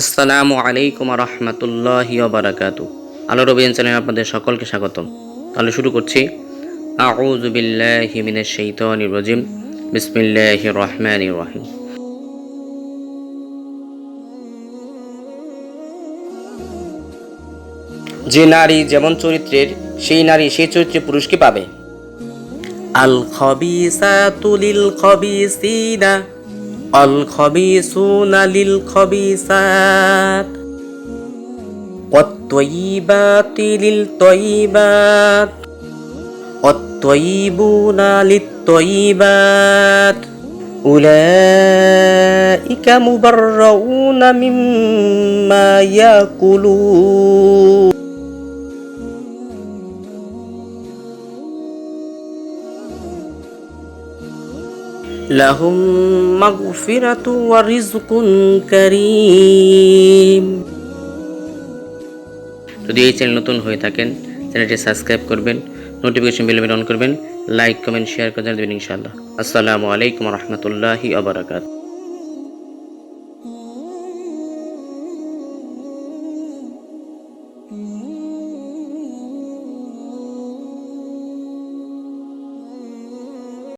আসসালামু আলাইকুম রহমতুল্লাহি বারাকাতু আলো রবিন চ্যানেলে আপনাদের সকলকে স্বাগতম। তাহলে শুরু করছি। শাইতানির রাজিম। রহিম। যে নারী যেমন চরিত্রের, সেই নারী সেই চরিত্রে পুরুষকে পাবে? আল খবিসাতু লিল খবিসিনা الخبيثون للخبيثات والطيبات للطيبات والطيبون للطيبات أولئك مبرؤون مما يأكلون লাহুম মাগফিরাতু ওয়া যদি এই চ্যানেল নতুন হয়ে থাকেন, চ্যানেলটি সাবস্ক্রাইব করবেন, নোটিফিকেশন বেল অন করবেন, লাইক, কমেন্ট, শেয়ার করে দেবেন ইনশাআল্লাহ। আসসালামু আলাইকুম রহমতুল্লাহি আবরাকাত